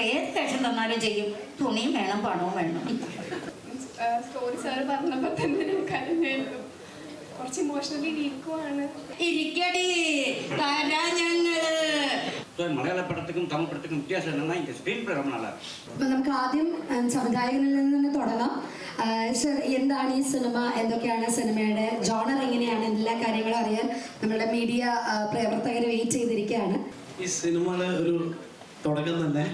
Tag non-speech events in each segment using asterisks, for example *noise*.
ഏത് വേഷം തന്നാലും ചെയ്യും തുണിയും വേണം പണവും വേണം സ്റ്റോറി സാറ് പറഞ്ഞപ്പോൾ തന്നെ ഞാൻ കരഞ്ഞായിരുന്നു കുറച്ച് ഇമോഷണലി വീക്കുമാണ് ഇരിക്കടി തരാ ഞങ്ങള് ஸோ மலையாள படத்துக்கும் தமிழ் படத்துக்கும் வித்தியாசம் என்னன்னா இங்கே ஸ்க்ரீன் பிளே ரொம்ப நல்லா இருக்கு അപ്പൊ നമുക്ക് ആദ്യം ഉം, സംവിധായകനിൽ നിന്ന് തന്നെ തുടങ്ങാം സർ എന്താണ് ഈ സിനിമ എന്തൊക്കെയാണ് സിനിമയുടെ ജോണർ എങ്ങനെയാണ് എല്ലാ കാര്യങ്ങളും അറിയാൻ നമ്മുടെ മീഡിയ പ്രവർത്തകർ വെയിറ്റ് ചെയ്തിരിക്കുകയാണ് ഈ സിനിമയുടെ ഒരു തുടക്കം തന്നെ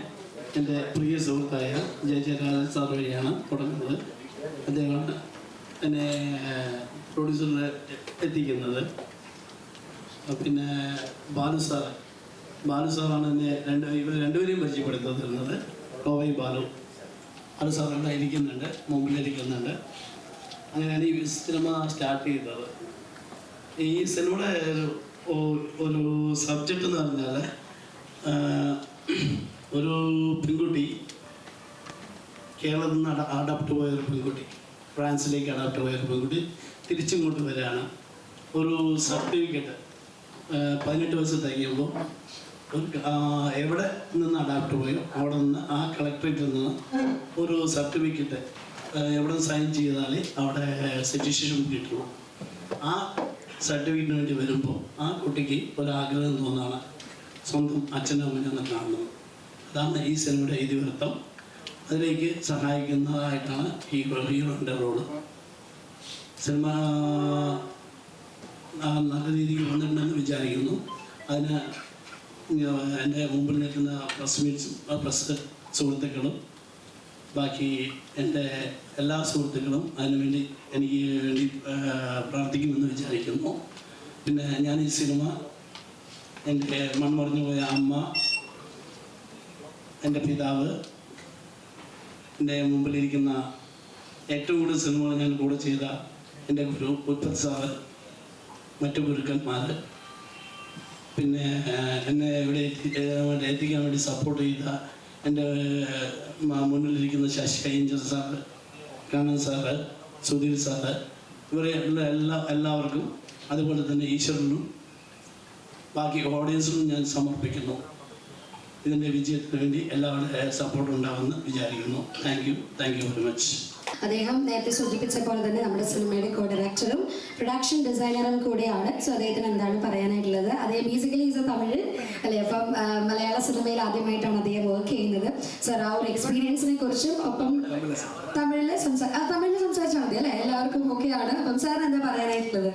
എന്റെ പ്രിയ സുഹൃത്തായ ജയ ജയരാജൻ സാർ വഴിയാണ് തുടങ്ങുന്നത്. അദ്ദേഹമാണ് എന്നെ പ്രൊഡ്യൂസറിൽ എത്തിക്കുന്നത്. പിന്നെ ബാലു സാർ. ബാലു സാറാണ് എന്നെ രണ്ട് ഇവർ രണ്ടുപേരെയും പരിചയപ്പെടുത്തുന്നത് കോവൈ ബാലു. ബാലു സാർ അവിടെ ഇരിക്കുന്നുണ്ട് മുമ്പിലിരിക്കുന്നുണ്ട്. അങ്ങനെയാണ് ഈ സിനിമ സ്റ്റാർട്ട് ചെയ്തത്. ഈ സിനിമയുടെ ഒരു സബ്ജക്റ്റ് എന്ന് പറഞ്ഞാൽ ഒരു പെൺകുട്ടി കേരളത്തിൽ നിന്ന് അഡാപ്റ്റ് പോയ ഒരു പെൺകുട്ടി ഫ്രാൻസിലേക്ക് അഡാപ്റ്റ് പോയ ഒരു പെൺകുട്ടി തിരിച്ചിങ്ങോട്ട് വരികയാണ് ഒരു സർട്ടിഫിക്കറ്റ് പതിനെട്ട് വയസ്സ് തികയുമ്പോൾ എവിടെ നിന്ന് അഡാപ്റ്റ് പോയോ അവിടെ നിന്ന് ആ കളക്ടറേറ്റിൽ നിന്ന് ഒരു സർട്ടിഫിക്കറ്റ് എവിടെ സൈൻ ചെയ്താൽ അവിടെ സജഷൻ കിട്ടുള്ളൂ ആ സർട്ടിഫിക്കറ്റിന് വേണ്ടി വരുമ്പോൾ ആ കുട്ടിക്ക് ഒരാഗ്രഹം തോന്നാണ്. സ്വന്തം അച്ഛനും ഒന്ന് കാണുന്നത് അതാണ് ഈ സിനിമയുടെ ഇതിവൃത്തം. അതിലേക്ക് സഹായിക്കുന്നതായിട്ടാണ് ഈ ഹീറോയുടെ റോൾ. സിനിമ നല്ല രീതിയിൽ വന്നിട്ടുണ്ടെന്ന് വിചാരിക്കുന്നു. അതിന് എന്റെ മുമ്പിൽ നിൽക്കുന്ന പ്രസ് മീറ്റ്സും പ്രസ് സുഹൃത്തുക്കളും ബാക്കി എന്റെ എല്ലാ സുഹൃത്തുക്കളും അതിനുവേണ്ടി എനിക്ക് വേണ്ടി പ്രാർത്ഥിക്കുമെന്ന് വിചാരിക്കുന്നു. പിന്നെ ഞാൻ ഈ സിനിമ എന്റെ മൺമറിഞ്ഞു പോയ അമ്മ എന്റെ പിതാവ് എന്റെ മുമ്പിലിരിക്കുന്ന ഏറ്റവും കൂടുതൽ സിനിമകൾ ഞാൻ കൂടെ ചെയ്ത എന്റെ ഗുരു ഉത്പത് സാറ് മറ്റു ഗുരുക്കന്മാർ പിന്നെ എന്നെ ഇവിടെ എത്തിക്കാൻ വേണ്ടി സപ്പോർട്ട് ചെയ്ത എന്റെ മുന്നിലിരിക്കുന്ന Sashi Iyengar sir Kannan sir Sudheer sir ഇവരെ എല്ലാ എല്ലാവർക്കും അതുപോലെ തന്നെ ഈശ്വരനും ബാക്കി ഓഡിയൻസിനും ഞാൻ സമർപ്പിക്കുന്നു. ഇതിന്റെ വിജയത്തിന് വേണ്ടി എല്ലാവരും സപ്പോർട്ട് ഉണ്ടാവുമെന്ന് വിചാരിക്കുന്നു. Thank you thank you very much അദ്ദേഹം നേരത്തെ സൂചിപ്പിച്ച പോലെ തന്നെ നമ്മുടെ സിനിമയുടെ കോ ഡയറക്ടറും പ്രൊഡക്ഷൻ ഡിസൈനറും കൂടെയാണ്. സോ അദ്ദേഹത്തിന് എന്താണ് പറയാനായിട്ടുള്ളത്? അദ്ദേഹം ബേസിക്കലി ഈസ് എ തമിഴ് അല്ലെ? അപ്പം മലയാള സിനിമയിൽ ആദ്യമായിട്ടാണ് അദ്ദേഹം വർക്ക് ചെയ്യുന്നത്. സർ ആ ഒരു എക്സ്പീരിയൻസിനെ കുറിച്ചും ഒപ്പം തമിഴിൽ സംസാ ആ തമിഴിൽ സംസാരിച്ചാൽ മതി അല്ലെ? എല്ലാവർക്കും ഓക്കെ ആണ്. അപ്പം സാറിന് എന്താ പറയാനായിട്ടുള്ളത്?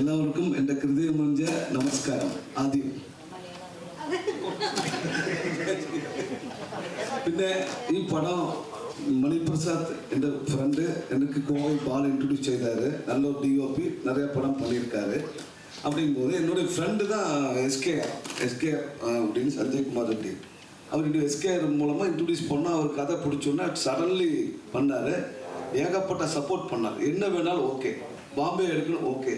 എല്ലാവർക്കും എന്റെ കൃതി നമസ്കാരം. ആദ്യം പിന്നെ ഈ പടം மணிபிரசாத் என்ற ஃப்ரெண்டு எனக்கு கோவை பால் இன்ட்ரடியூஸ் செய்தார் நல்ல ஒரு டிஓபி நிறைய படம் பண்ணியிருக்காரு அப்படிங்கும்போது என்னுடைய ஃப்ரெண்டு தான் எஸ்கேஆர் எஸ்கேஆர் அப்படின்னு சஞ்சய்குமார் ரெட்டி அவர் இந்த எஸ்கேஆர் மூலமாக இன்ட்ரடியூஸ் பண்ணால் அவர் கதை பிடிச்சோன்னா சடன்லி பண்ணார் ஏகப்பட்ட சப்போர்ட் பண்ணார் என்ன வேணாலும் ஓகே பாம்பே எடுக்கணும் ஓகே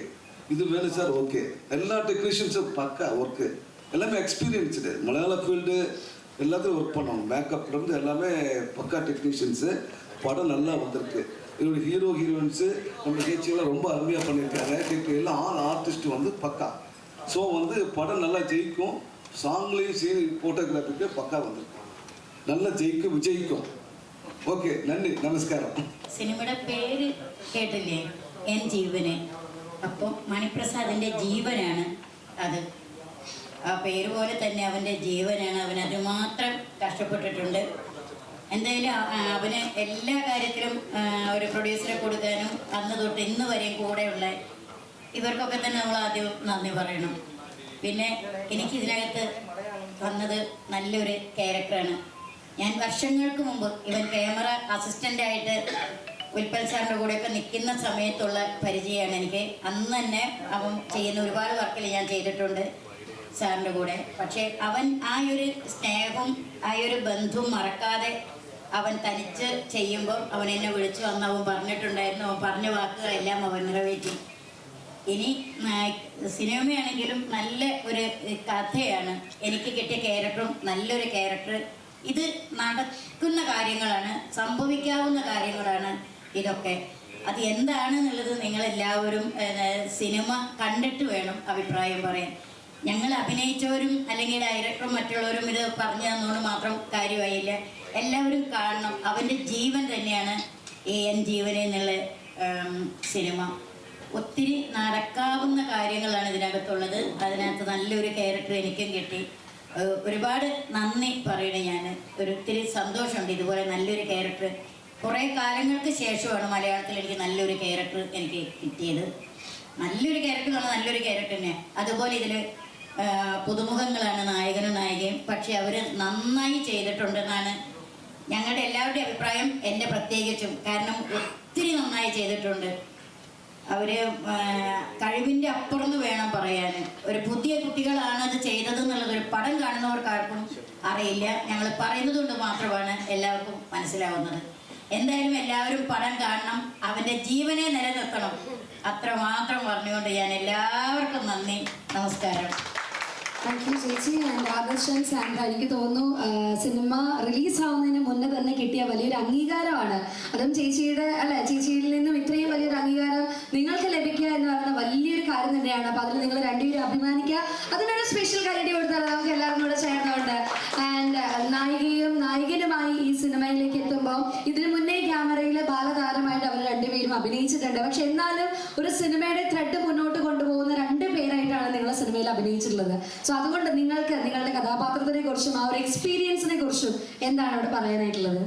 இது வேணும் சார் ஓகே எல்லா டெக்னீஷியன்ஸும் பக்கா ஒர்க்கு எல்லாமே எக்ஸ்பீரியன்ஸ்டு மலையாள ஃபீல்டு எல்லாத்தையும் ஒர்க் பண்ணோம் மேக்கப்லேருந்து எல்லாமே பக்கா டெக்னீஷியன்ஸு படம் நல்லா வந்திருக்கு இதோட ஹீரோ ஹீரோயின்ஸு நம்ம நிகழ்ச்சியெல்லாம் ரொம்ப அருமையாக பண்ணியிருக்காங்க டெக் எல்லாம் ஆல் ஆர்டிஸ்ட் வந்து பக்கா ஸோ வந்து படம் நல்லா ஜெயிக்கும் சாங்லேயும் சீரி ஃபோட்டோகிராஃபிக்கு பக்கா வந்திருக்கு நல்லா ஜெயிக்கும் விஜயிக்கும் ஓகே நன்றி நமஸ்காரம் സിനിമയുടെ പേര് കേട്ടില്ലേ എൻ ജീവന് അപ്പം മണിപ്രസാദിന്റെ ജീവനാണ് അത് ആ പേര് പോലെ തന്നെ അവന്റെ ജീവനാണ്. അവൻ അതുമാത്രം കഷ്ടപ്പെട്ടിട്ടുണ്ട്. എന്തായാലും അവന് എല്ലാ കാര്യത്തിലും ഒരു പ്രൊഡ്യൂസറെ കൊടുക്കാനും അന്ന് തൊട്ട് ഇന്ന് വരെയും കൂടെയുള്ള ഇവർക്കൊക്കെ തന്നെ നമ്മൾ ആദ്യം നന്ദി പറയണം. പിന്നെ എനിക്ക് ഇതിനകത്ത് വന്നത് നല്ലൊരു ക്യാരക്ടറാണ്. ഞാൻ വർഷങ്ങൾക്ക് മുമ്പ് ഇവൻ ക്യാമറ അസിസ്റ്റന്റ് ആയിട്ട് ഉൽപ്പൽ സാറിന്റെ കൂടെയൊക്കെ നിൽക്കുന്ന സമയത്തുള്ള പരിചയമാണ് എനിക്ക്. അന്ന് തന്നെ അവൻ ചെയ്യുന്ന ഒരുപാട് വർക്കിൽ ഞാൻ ചെയ്തിട്ടുണ്ട്. സാറിന്റെ കൂടെ. പക്ഷേ അവൻ ആ ഒരു സ്നേഹവും ആ ഒരു ബന്ധവും മറക്കാതെ അവൻ തനിച്ച് ചെയ്യുമ്പോൾ അവൻ എന്നെ വിളിച്ചു വന്ന് അവൻ പറഞ്ഞിട്ടുണ്ടായിരുന്നു. അവൻ പറഞ്ഞ വാക്കുകളെല്ലാം അവൻ നിറവേറ്റി. ഇനി സിനിമയാണെങ്കിലും നല്ല ഒരു കഥയാണ്. എനിക്ക് കിട്ടിയ ക്യാരക്ടറും നല്ലൊരു ക്യാരക്ടർ. ഇത് നടക്കുന്ന കാര്യങ്ങളാണ് സംഭവിക്കാവുന്ന കാര്യങ്ങളാണ് ഇതൊക്കെ. അത് എന്താണെന്നുള്ളത് നിങ്ങളെല്ലാവരും സിനിമ കണ്ടിട്ട് വേണം അഭിപ്രായം പറയാൻ. ഞങ്ങൾ അഭിനയിച്ചവരും അല്ലെങ്കിൽ ഡയറക്ടറും മറ്റുള്ളവരും ഇത് പറഞ്ഞു തന്നുകൊണ്ട് മാത്രം കാര്യമായില്ല. എല്ലാവരും കാണണം. അവന്റെ ജീവൻ തന്നെയാണ് എ എൻ ജീവൻ എന്നുള്ള സിനിമ. ഒത്തിരി നടക്കാവുന്ന കാര്യങ്ങളാണ് ഇതിനകത്തുള്ളത്. അതിനകത്ത് നല്ലൊരു ക്യാരക്ടർ എനിക്കും കിട്ടി. ഒരുപാട് നന്ദി പറയണേ ഞാൻ ഒരുത്തിരി സന്തോഷമുണ്ട് ഇതുപോലെ നല്ലൊരു ക്യാരക്ടർ കുറേ കാലങ്ങൾക്ക് ശേഷമാണ് മലയാളത്തിൽ എനിക്ക് നല്ലൊരു ക്യാരക്ടർ എനിക്ക് കിട്ടിയത്. നല്ലൊരു ക്യാരക്ടർ എന്ന് നല്ലൊരു ക്യാരക്ടർ തന്നെ അതുപോലെ ഇതിൽ പുതുമുഖങ്ങളാണ് നായകനും നായികയും. പക്ഷെ അവർ നന്നായി ചെയ്തിട്ടുണ്ടെന്നാണ് ഞങ്ങളുടെ എല്ലാവരുടെയും അഭിപ്രായം എന്റെ പ്രത്യേകിച്ചും. കാരണം ഒത്തിരി നന്നായി ചെയ്തിട്ടുണ്ട്. അവർ കഴിവിന്റെ അപ്പുറന്ന് അപ്പുറം വേണം പറയാൻ ഒരു പുതിയ കുട്ടികളാണ് അത് ചെയ്തത് എന്നുള്ളത് ഒരു പടം കാണുന്നവർക്ക് ആർക്കും അറിയില്ല. ഞങ്ങൾ പറയുന്നത് കൊണ്ട് മാത്രമാണ് എല്ലാവർക്കും മനസ്സിലാവുന്നത്. എന്തായാലും എല്ലാവരും പടം കാണണം. അവന്റെ ജീവനെ നിലനിർത്തണം. അത്ര മാത്രം പറഞ്ഞുകൊണ്ട് ഞാൻ എല്ലാവർക്കും നന്ദി. നമസ്കാരം. താങ്ക് യു ചേച്ചി. ആൻഡ് ആദർശൻ സാൻഡ്ര എനിക്ക് തോന്നുന്നു സിനിമ റിലീസ് ആവുന്നതിന് മുന്നേ തന്നെ കിട്ടിയ വലിയൊരു അംഗീകാരമാണ്. അതും ചേച്ചിയുടെ അല്ല ചേച്ചിയിൽ നിന്നും ഇത്രയും വലിയൊരു അംഗീകാരം നിങ്ങൾക്ക് ലഭിക്കുക എന്ന് പറയുന്ന വലിയൊരു കാര്യം തന്നെയാണ്. അപ്പൊ അതിൽ നിങ്ങൾ രണ്ടുപേരും അഭിമാനിക്കുക. അതിനൊരു സ്പെഷ്യൽ കാര്യം കൊടുത്താൽ നമുക്ക് എല്ലാവർക്കും കൂടെ ചേർന്നുണ്ട് ആൻഡ് നായികയും നായകനുമായി ഈ സിനിമയിലേക്ക് എത്തുമ്പോൾ ഇതിനു മുന്നേ ക്യാമറയിൽ ബാലതാരമായിട്ട് അവർ രണ്ടുപേരും അഭിനയിച്ചിട്ടുണ്ട്. പക്ഷെ എന്നാലും ഒരു സിനിമയുടെ ത്രെഡ് മുന്നോട്ട് കൊണ്ടുപോകുന്ന രണ്ട് പേരായിട്ടാണ് നിങ്ങൾ സിനിമയിൽ അഭിനയിച്ചിട്ടുള്ളത്. സോ അതുകൊണ്ട് നിങ്ങൾക്ക് നിങ്ങളുടെ കഥാപാത്രത്തിനെ കുറിച്ചും ആ ഒരു എക്സ്പീരിയൻസിനെ കുറിച്ചും എന്താണ് അവിടെ പറയാനായിട്ടുള്ളത്?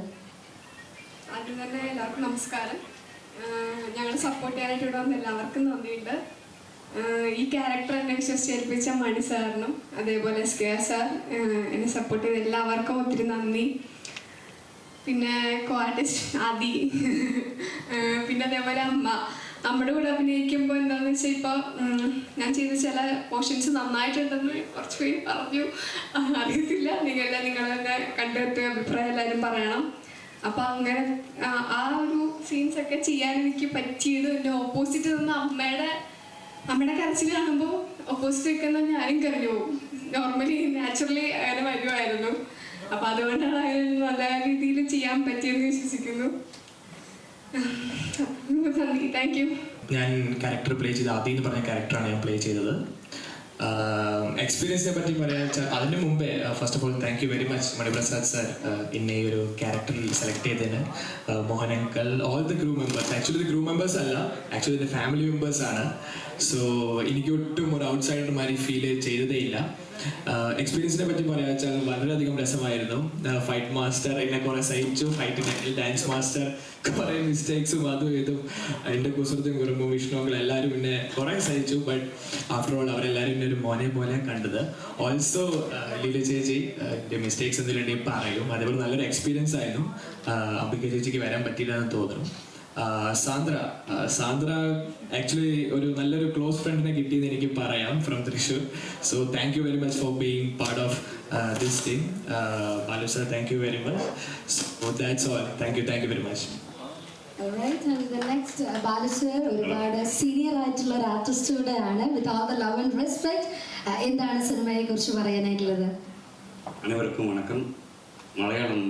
ആദ്യം തന്നെ എല്ലാവർക്കും നമസ്കാരം. ഞങ്ങൾ സപ്പോർട്ട് ചെയ്യാനായിട്ട് ഇവിടെ വന്ന എല്ലാവർക്കും നന്ദിയുണ്ട്. ഈ ക്യാരക്ടർ എന്നെ വിശ്വസിച്ചേൽപ്പിച്ച മണി സാറിനും അതേപോലെ എസ് കെ സാർ എന്നെ സപ്പോർട്ട് ചെയ്ത എല്ലാവർക്കും ഒത്തിരി നന്ദി. പിന്നെ കോർട്ടിസ്റ്റ് ആദി പിന്നെ അതേപോലെ അമ്മ. നമ്മുടെ കൂടെ അഭിനയിക്കുമ്പോൾ എന്താണെന്ന് വെച്ചാൽ ഇപ്പോൾ ഞാൻ ചെയ്ത ചില പോർഷൻസ് നന്നായിട്ടുണ്ടെന്ന് കുറച്ച് പേര് പറഞ്ഞു അറിയത്തില്ല. നിങ്ങളെ നിങ്ങൾ തന്നെ കണ്ടെത്തിയ അഭിപ്രായം എല്ലാവരും പറയണം. അപ്പം അങ്ങനെ ആ- ഒരു സീൻസ് ഒക്കെ ചെയ്യാൻ എനിക്ക് പറ്റിയത് എന്റെ ഓപ്പോസിറ്റ് നിന്ന അമ്മയുടെ അമ്മയുടെ കരച്ചിൽ കാണുമ്പോൾ ഓപ്പോസിറ്റ് നിൽക്കുന്ന ഞാനും കരഞ്ഞു പോകും. നോർമലി നാച്ചുറലി അങ്ങനെ വരുമായിരുന്നു അപ്പം അതുകൊണ്ടാണ് അതിന് നല്ല രീതിയിൽ ചെയ്യാൻ പറ്റിയെന്ന് വിശ്വസിക്കുന്നു. ഞാൻ ക്യാരക്ടർ പ്ലേ ചെയ്ത ആദ്യം എന്ന് പറഞ്ഞ ക്യാരക്ടറാണ് ഞാൻ പ്ലേ ചെയ്തത്. എക്സ്പീരിയൻസിനെ പറ്റി പറയാൻ വെച്ചാൽ അതിന് മുമ്പേ first of all thank you very much Maniprasad sir എന്നെ ഈ ഒരു ക്യാരക്ടറിൽ സെലക്ട് ചെയ്തതിന്. Mohan uncle all the group members actually crew members അല്ല ആക്ച്വലി ദി ഫാമിലി മെമ്പേഴ്സ് ആണ്. സോ എനിക്ക് ഒട്ടും ഒരു ഔട്ട്സൈഡർ മാതിരി ഫീൽ ചെയ്തതേ ഇല്ല. എക്സ്പീരിയൻസിനെ പറ്റി പറയാ വെച്ചാൽ വളരെയധികം രസമായിരുന്നു. ഫൈറ്റ് മാസ്റ്റർ എന്നെ കുറെ സഹിച്ചു. ഫൈറ്റ് ഡാൻസ് മാസ്റ്റർ കുറെ മിസ്റ്റേക്സും അതും ഇതും. എന്റെ കുസൃത്തും കുറുമ്പും വിഷ്ണുങ്ങളും എല്ലാവരും എന്നെ കുറെ സഹിച്ചു. ബട്ട് ആഫ്റ്റർ ഓൾ അവരെല്ലാവരും എന്നെ ഒരു മോനെ പോലെ കണ്ടത്. ഓൾസോ ലീല ചേച്ചി എന്റെ മിസ്റ്റേക്സ് എന്തെങ്കിലും പറയും. അതേപോലെ നല്ലൊരു എക്സ്പീരിയൻസ് ആയിരുന്നു. അബിക ചേച്ചിക്ക് വരാൻ പറ്റിയില്ലെന്ന് തോന്നുന്നു. സാന്ദ്ര സാന്ദ്ര ആക്ച്വലി ഒരു നല്ലൊരു ക്ലോസ് ഫ്രണ്ടിനെ കിട്ടിയെന്ന് എനിക്ക് പറയാം from Thrissur. So thank you very much for being part of this thing Balu sir thank you very much so that's all thank you thank you very much ഒരുപാട് സീനിയർ ആയിട്ടുള്ള ഒരു artist കൂടെയാണ് with all the love and respect എന്താണ് സിനിമയെ കുറിച്ച് പറയാനായിട്ടുള്ളത്? അനവർക്കും വണക്കം. മലയാളം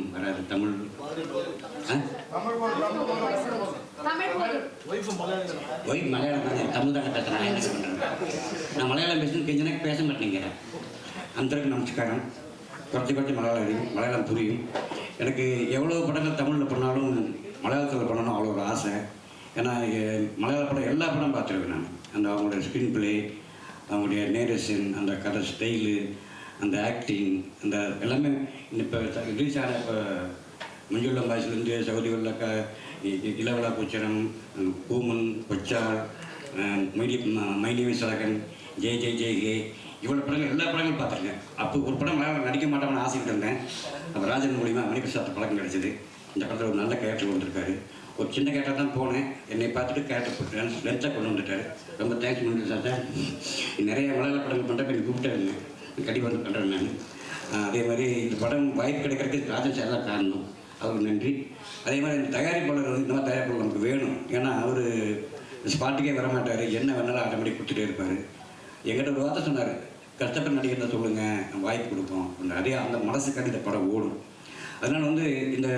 തമിഴ്. தமிழ் ஆ? மலையாளம் தானே? தமிழ் தானே பேசுகிறேன் என்ன பண்ணுறேன் நான் மலையாளம் பேசுறது கொஞ்ச பேச மாட்டேங்கிறேன் அந்தளவுக்கு நமஸ்காரம் குறைச்சி குறைச்சி மலையாளம் தெரியும் மலையாளம் புரியும். எனக்கு எவ்வளோ படங்கள் தமிழில் பண்ணாலும் மலையாளத்தில் பண்ணணும் அவ்வளோ ஒரு ஆசை. ஏன்னா மலையாள படம் எல்லா படம் பார்த்துருக்கேன் நான். அந்த அவங்களுடைய ஸ்க்ரீன் பிளே அவங்களுடைய நேரேஷன் அந்த கதை ஸ்டைலு அந்த ஆக்டிங் அந்த எல்லாமே இப்போ ரிலீஸ் ஆன இப்போ மஞ்சுள்ள பாய்ஸ்லேருந்து சகோதரி வல்லக்க இளவலா பூச்சரம் பூமன் கொச்சாள் மைலி மைலி சலகன் ஜெய் ஜெய் ஜெய் ஹே இவ்வளோ படங்கள் எல்லா படங்களும் பார்த்துருக்கேன். அப்போ ஒரு படம் நடிக்க மாட்டோம்னு ஆசைக்கிட்டு இருந்தேன். அப்போ ராஜன் மூலிமா மணிபிரசாத் பழக்கம் கிடச்சிது. இந்த படத்தில் ஒரு நல்ல கேரக்டர் வந்திருக்காரு ஒரு சின்ன கேரக்டர் தான் போனேன். என்னை பார்த்துட்டு கேரக்டர் லென்த்தாக கொண்டு வந்துட்டார். ரொம்ப தேங்க்ஸ் மணிபிரசாத் சார். நிறைய மலையாள படங்கள் பண்ணுறப்ப எனக்கு கூப்பிட்டாருங்க கண்டிப்பாக வந்து பண்ணுறேன் நான். அதே மாதிரி இந்த படம் வாய்ப்பு கிடைக்கிறதுக்கு ராஜன் சார் தான் காரணம். அவர் நன்றி. அதே மாதிரி இந்த தயாரிப்பாளர் வந்து இந்த மாதிரி தயாரிப்பாளர் நமக்கு வேணும். ஏன்னா அவர் ஸ்பாட்டுக்கே வர மாட்டார் என்ன வேணாலும் ஆட்டோமேட்டிக் கொடுத்துட்டே இருப்பார். எங்கிட்ட ஒரு வார்த்தை சொன்னார். கஷ்டப்பட்டு நடிக்கிறத சொல்லுங்கள் வாய்ப்பு கொடுப்போம். அப்படின்னு. அதே அந்த மனசுக்காண்டி இந்த படம் ஓடும். அதனால் வந்து இந்த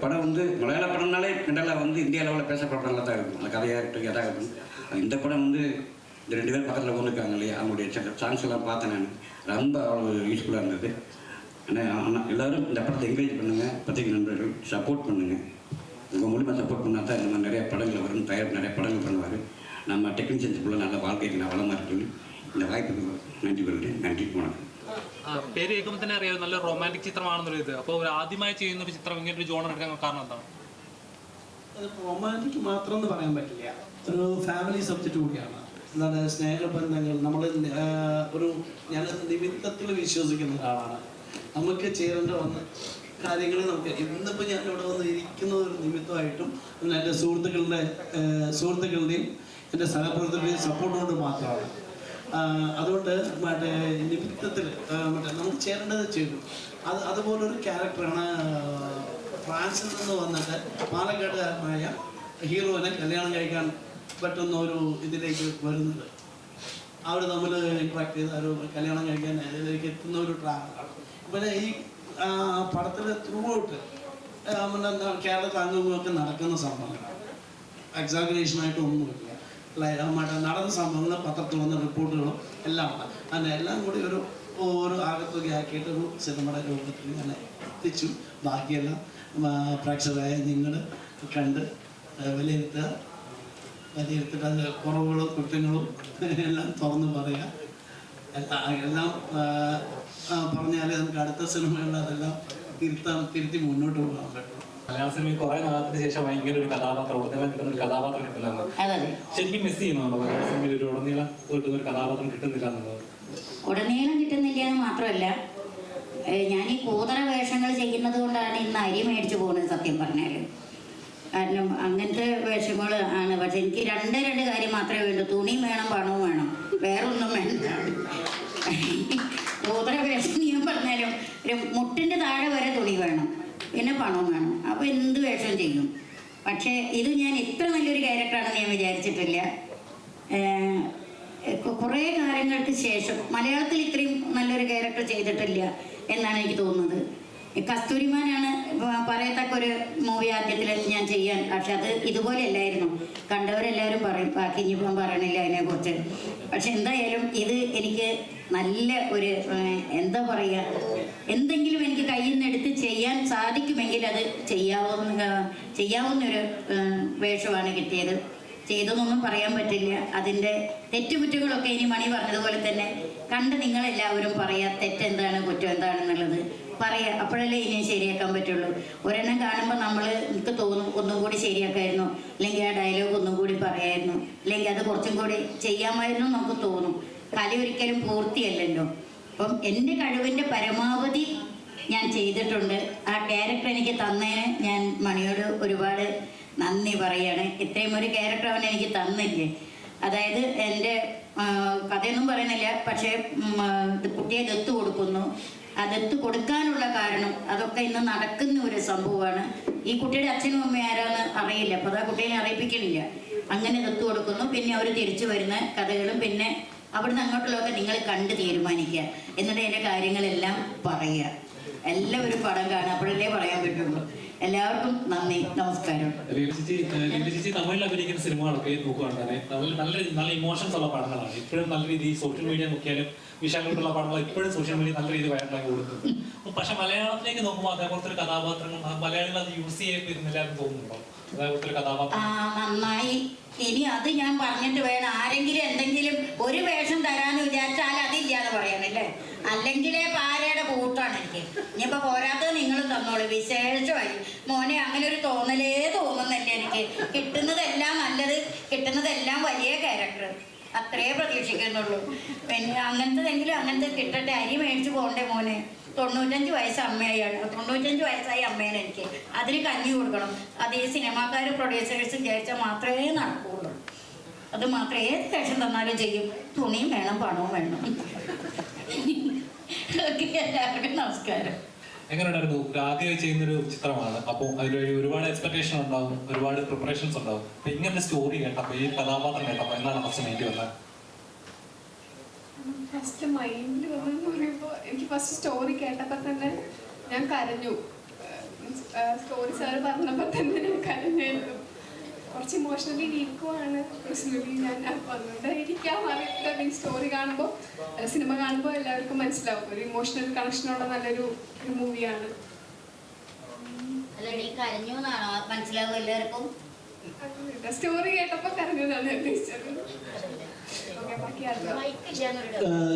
படம் வந்து மலையாள படம்னாலே மெண்டலாக வந்து இந்திய அளவில் பேசப்படுற தான் இருக்கும். அந்த கதையாக இருக்கட்டும் எதாக இருக்கட்டும். இந்த படம் வந்து இந்த ரெண்டு பேரும் பக்கத்தில் உட்காந்துருக்காங்க இல்லையா? அவங்களுடைய சாங்ஸ் எல்லாம் பார்த்தேன் நான். ரொம்ப அவ்வளோ யூஸ்ஃபுல்லாக இருந்தது. ஆனால் ஆனால் எல்லோரும் இந்த படத்தை என்கரேஜ் பண்ணுங்கள் பத்திரிகை நண்பர்கள் சப்போர்ட் பண்ணுங்கள் உங்கள் மூலிமா சப்போர்ட் பண்ணால் தான் இந்த மாதிரி நிறைய படங்கள் வரும் தயார் நிறைய படங்கள் பண்ணுவார் நம்ம டெக்னீஷியன்ஸ் ஃபுல்லாக நல்ல வாழ்க்கைக்கு நான் வளமாக இருக்குன்னு இந்த வாய்ப்புக்கு நன்றி கொள்கிறேன் நன்றி வணக்கம் ആ, പേര് കേൾക്കുമ്പോൾ തന്നെ അറിയാം നല്ല റൊമാൻറ്റിക് ചിത്രമാണെന്നൊരു ഇത് അപ്പോൾ ഒരു ആദ്യമായി ചെയ്യുന്ന ഒരു ചിത്രം ഇങ്ങനെ ഒരു ജോണർ എടുക്കാൻ കാരണം എന്താണ് റൊമാൻറ്റിക് മാത്രം എന്ന് പറയാൻ പറ്റില്ല ഒരു ഫാമിലി സബ്ജക്റ്റ് കൂടിയാണ് എന്താണ് സ്നേഹബന്ധങ്ങൾ നമ്മൾ ഒരു ഞാൻ നിമിത്തത്തിൽ വിശ്വസിക്കുന്ന ഒരാളാണ് നമുക്ക് ചേരേണ്ട വന്ന കാര്യങ്ങൾ നമുക്ക് ഇന്നിപ്പോൾ ഞാൻ ഇവിടെ വന്ന് ഇരിക്കുന്ന ഒരു നിമിത്തമായിട്ടും എന്റെ സുഹൃത്തുക്കളുടെ സുഹൃത്തുക്കളുടെയും എന്റെ സഹപ്രവർത്തകരുടെയും സപ്പോർട്ട് കൊണ്ട് മാത്രമാണ്. അതുകൊണ്ട് മറ്റേ നിമിത്തത്തിൽ മറ്റേ നമുക്ക് ചേരേണ്ടത് ചെയ്തു. അത് അതുപോലൊരു ക്യാരക്ടറാണ് ഫ്രാൻസിൽ നിന്ന് വന്നിട്ട് പാലക്കാട്ടുകാരനായ ഹീറോനെ കല്യാണം കഴിക്കാൻ പറ്റുന്ന ഒരു ഇതിലേക്ക് വരുന്നുണ്ട്. അവർ തമ്മിൽ ഇൻട്രാക്ട് ചെയ്ത് ഒരു കല്യാണം കഴിക്കാൻ ഇതിലേക്ക് എത്തുന്ന ഒരു ട്രാവലാണ് പിന്നെ ഈ പടത്തിലെ ത്രൂ ഔട്ട് കേരളത്തിൽ അങ്ങുമൊക്കെ നടക്കുന്ന സംഭവങ്ങളാണ്. ഒന്നും ഇല്ല നടന്ന സംഭവങ്ങൾ പത്രത്തിൽ വന്ന റിപ്പോർട്ടുകളും എല്ലാം ഉണ്ട്. അങ്ങനെ എല്ലാം കൂടി ഒരു ഒരു ആകത്തുകയാക്കിയിട്ട് ഒരു സിനിമയുടെ രൂപത്തിൽ ഞാൻ എത്തിച്ചു. ബാക്കിയെല്ലാം പ്രേക്ഷകരായ നിങ്ങൾ കണ്ട് വിലയിരുത്തുക. വിലയിരുത്തിട്ട് അത് കുറവുകളും കുറ്റങ്ങളും എല്ലാം തുറന്ന് പറയുക. എല്ലാം പറഞ്ഞാലേ നമുക്ക് അടുത്ത സിനിമകളിൽ അതെല്ലാം തിരുത്താൻ തിരുത്തി മുന്നോട്ട് പോകാൻ പറ്റും. മലയാള സിനിമയിൽ കുറെ നാളത്തിന് ശേഷം ഭയങ്കര ഒരു കഥാപാത്രം ഉടനീളം കിട്ടുന്ന ഒരു കഥാപാത്രം കിട്ടില്ല ശരിക്കും മിസ് ചെയ്യുന്നുണ്ടോ? മലയാള സിനിമയിൽ ഒരു ഉടനീളം കിട്ടുന്ന ഒരു കഥാപാത്രം കിട്ടുന്നില്ല എന്നുള്ളത്. ഉടനീളം കിട്ടുന്നില്ല എന്ന് മാത്രമല്ല ഞാൻ ഈ കൂതറ വേഷങ്ങൾ ചെയ്യുന്നത് കൊണ്ടാണ് ഇന്ന് അരി മേടിച്ചു പോകുന്നത് സത്യം പറഞ്ഞാൽ കാരണം അങ്ങനത്തെ വേഷങ്ങൾ ആണ്. പക്ഷെ എനിക്ക് രണ്ടേ രണ്ട് കാര്യം മാത്രമേ വേണ്ടൂ. തുണിയും വേണം പണവും വേണം. വേറൊന്നും വേണ്ട. കൂതറ വേഷം ഞാൻ പറഞ്ഞാലും ഒരു മുട്ടിന്റെ താഴെ വരെ തുണി വേണം. പിന്നെ പണവും വേണം. അപ്പോൾ എന്ത് വേഷം ചെയ്യും? പക്ഷേ ഇത് ഞാൻ ഇത്ര നല്ലൊരു ക്യാരക്ടറാണെന്ന് ഞാൻ വിചാരിച്ചിട്ടില്ല. കുറേ കാലങ്ങൾക്ക് ശേഷം മലയാളത്തിൽ ഇത്രയും നല്ലൊരു ക്യാരക്ടർ ചെയ്തിട്ടില്ല എന്നാണ് എനിക്ക് തോന്നുന്നത്. കസ്തൂരിമാനാണ് പറയത്തക്ക ഒരു മൂവി ആദ്യത്തിൽ ഞാൻ ചെയ്യാൻ. പക്ഷെ അത് ഇതുപോലെ അല്ലായിരുന്നു കണ്ടവരെല്ലാവരും പറയും ബാക്കി ഇനിയിപ്പം പറയണില്ല അതിനെക്കുറിച്ച്. പക്ഷെ എന്തായാലും ഇത് എനിക്ക് നല്ല ഒരു എന്താ പറയുക എന്തെങ്കിലും എനിക്ക് കയ്യിൽ നിന്ന് എടുത്ത് ചെയ്യാൻ സാധിക്കുമെങ്കിൽ അത് ചെയ്യാവുന്ന ചെയ്യാവുന്നൊരു വേഷമാണ് കിട്ടിയത്. ചെയ്തതൊന്നും പറയാൻ പറ്റില്ല. അതിന്റെ തെറ്റുകുറ്റങ്ങളൊക്കെ ഇനി മണി പറഞ്ഞതുപോലെ തന്നെ കണ്ട് നിങ്ങളെല്ലാവരും പറയാ തെറ്റെന്താണ് കുറ്റം എന്താണെന്നുള്ളത് പറയാ അപ്പോഴല്ലേ ഞാൻ ശരിയാക്കാൻ പറ്റുള്ളൂ. ഒരെണ്ണം കാണുമ്പോൾ നമ്മൾ എനിക്ക് തോന്നും ഒന്നും കൂടി ശരിയാക്കായിരുന്നു. അല്ലെങ്കിൽ ആ ഡയലോഗ് ഒന്നും കൂടി പറയായിരുന്നു. അല്ലെങ്കിൽ അത് കുറച്ചും കൂടി ചെയ്യാമായിരുന്നു നമുക്ക് തോന്നും. കല ഒരിക്കലും പൂർത്തിയല്ലല്ലോ. അപ്പം എന്റെ കഴിവിന്റെ പരമാവധി ഞാൻ ചെയ്തിട്ടുണ്ട്. ആ ക്യാരക്ടർ എനിക്ക് തന്നതിന് ഞാൻ മണിയോട് ഒരുപാട് നന്ദി പറയാണ്. ഇത്രയും ഒരു ക്യാരക്ടർ അവൻ എനിക്ക് തന്നില്ലേ. അതായത് എന്റെ കഥയൊന്നും പറയുന്നില്ല. പക്ഷേ കുട്ടിയെ ദത്ത് കൊടുക്കുന്നു. ആ ദത്ത് കൊടുക്കാനുള്ള കാരണം അതൊക്കെ ഇന്ന് നടക്കുന്ന ഒരു സംഭവമാണ്. ഈ കുട്ടിയുടെ അച്ഛനും അമ്മയും ആരാന്ന് അറിയില്ല. അപ്പോൾ ആ കുട്ടീനെ അറിയിപ്പിക്കണില്ല. അങ്ങനെ ദത്തു കൊടുക്കുന്നു. പിന്നെ അവർ തിരിച്ചു വരുന്ന കഥകളും പിന്നെ അവിടുന്ന് അങ്ങോട്ടുള്ളതൊക്കെ നിങ്ങൾ കണ്ട് തീരുമാനിക്കുക. എന്നിട്ട് എന്റെ കാര്യങ്ങളെല്ലാം പറയുക. എല്ലാവരും പടം കാണുക. അപ്പോഴല്ലേ പറയാൻ പറ്റുള്ളൂ. എല്ലാവർക്കും നന്ദി. നമസ്കാരം. തമിഴിൽ അഭിനയിക്കുന്ന സിനിമകളൊക്കെ നോക്കുകയാണെങ്കിൽ നല്ല നല്ല നല്ല ഇമോഷൻസ് ഉള്ള പടങ്ങളാണ്. ഇപ്പോഴും നല്ല രീതിയിൽ സോഷ്യൽ മീഡിയ നോക്കിയാലും വിഷയങ്ങളുള്ള പടങ്ങൾ ഇപ്പോഴും സോഷ്യൽ മീഡിയ നല്ല രീതിയിൽ വൈറലാക്കി കൊടുക്കുന്നത് പക്ഷെ മലയാളത്തിലേക്ക് നോക്കുമ്പോൾ അതേപോലത്തെ ഒരു കഥാപാത്രങ്ങൾ മലയാളികൾ അത് യൂസ് ചെയ്യുന്നില്ല എന്ന് തോന്നുന്നുണ്ടോ? അതേപോലത്തെ ഒരു കഥാപാത്രം നന്നായി. ഇനി അത് ഞാൻ പറഞ്ഞിട്ട് വേണം. ആരെങ്കിലും എന്തെങ്കിലും ഒരു വേഷം തരാന്ന് വിചാരിച്ചാൽ അതില്ലാന്ന് പറയണല്ലേ അല്ലെങ്കിലേ പാരയുടെ കൂട്ടാണ് എനിക്ക്. ഇനിയിപ്പോ നിങ്ങൾ തന്നോളൂ വിശേഷമായി മോനെ അങ്ങനെ ഒരു തോന്നലേ തോന്നുന്നില്ല എനിക്ക്. കിട്ടുന്നതെല്ലാം നല്ലത് കിട്ടുന്നതെല്ലാം വലിയ ക്യാരക്ടർ അത്രേ പ്രതീക്ഷിക്കുന്നുള്ളൂ. പിന്നെ അങ്ങനത്തെതെങ്കിലും അങ്ങനത്തെ കിട്ടട്ടെ അരി മേടിച്ചു പോകണ്ടേ മോനെ? തൊണ്ണൂറ്റഞ്ച് വയസ്സ് അമ്മയാണ് തൊണ്ണൂറ്റഞ്ച് വയസ്സായി അമ്മേനെ എനിക്ക്. അതിന് കഞ്ഞി കൊടുക്കണം. അത് ഈ സിനിമാക്കാർ പ്രൊഡ്യൂസേഴ്സ് വിചാരിച്ചാൽ മാത്രമേ നടക്കുകയുള്ളൂ അത് മാത്രമേ ഏത് വേഷം തന്നാലും ചെയ്യും. തുണിയും വേണം പണവും വേണം. *laughs* ഓക്കെ എല്ലാവർക്കും നമസ്കാരം. എങ്ങനെയുണ്ടായിരുന്നു? ആദ്യമായി ചെയ്യുന്ന ഒരു ചിത്രമാണ്. അപ്പോൾ അതിൽ ഒരുപാട് എക്സ്പെക്ടേഷൻ ഉണ്ടാവും ഒരുപാട് പ്രിപ്പറേഷൻസ് ഉണ്ടാവും. അപ്പൊ സ്റ്റോറി കേട്ടപ്പോൾ ഈ കഥാപാത്രം കേട്ടപ്പോൾ എന്താണ് ഫസ്റ്റ് മൈൻഡ് വന്നത്? ഫസ്റ്റ് മൈൻഡിൽ വന്നെന്ന് പറയുമ്പോൾ എനിക്ക് ഫസ്റ്റ് സ്റ്റോറി കേട്ടപ്പോൾ തന്നെ ഞാൻ കരഞ്ഞു. സ്റ്റോറി സാർ പറഞ്ഞപ്പോൾ തന്നെ ഞാൻ കരഞ്ഞായിരുന്നു. കുറച്ച് ഇമോഷണലി വീക്കുമാണ് പേഴ്സണലി ഞാൻ അപ്പോൾ അതുകൊണ്ടായിരിക്കാം അറിയില്ല മീൻ സ്റ്റോറി കാണുമ്പോൾ സിനിമ കാണുമ്പോൾ എല്ലാവർക്കും മനസ്സിലാവും. ഒരു ഇമോഷണൽ കണക്ഷനുള്ള നല്ലൊരു ഒരു മൂവിയാണ് മനസ്സിലാവും എല്ലാവർക്കും? സ്റ്റോറി കേട്ടപ്പോൾ കരഞ്ഞതാണ് ഉദ്ദേശിച്ചത്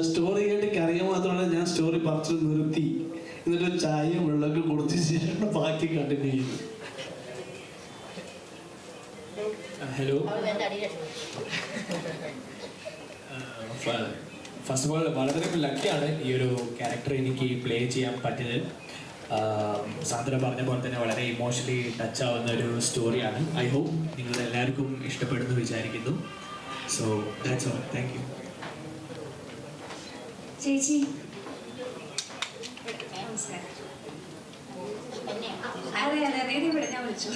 സ്റ്റോറി കേട്ട് കറിയാൻ മാത്രമല്ല ഞാൻ സ്റ്റോറി പറിച്ചു നിർത്തി. എന്നിട്ട് ചായയും വെള്ളമൊക്കെ കൊടുത്ത ശേഷം ബാക്കി കണ്ടിന്യൂ ചെയ്തു. ഹലോ ഫസ്റ്റ് ഓഫ് ഓൾ വളരെ ലക്കിയാണ് ഈ ഒരു ക്യാരക്ടർ എനിക്ക് പ്ലേ ചെയ്യാൻ പറ്റിയത്. സാന്ദ്ര പറഞ്ഞ പോലെ തന്നെ വളരെ ഇമോഷണലി ടച്ച് ആവുന്ന ഒരു സ്റ്റോറിയാണ് ഐ ഹോപ്പ് നിങ്ങൾ എല്ലാവർക്കും ഇഷ്ടപ്പെടുന്നു വിചാരിക്കുന്നു. So that's all thank you ചേച്ചി. നമസ്കാരം അതെ അതെ അതെ. ഇത് ഞാൻ വിളിച്ചു.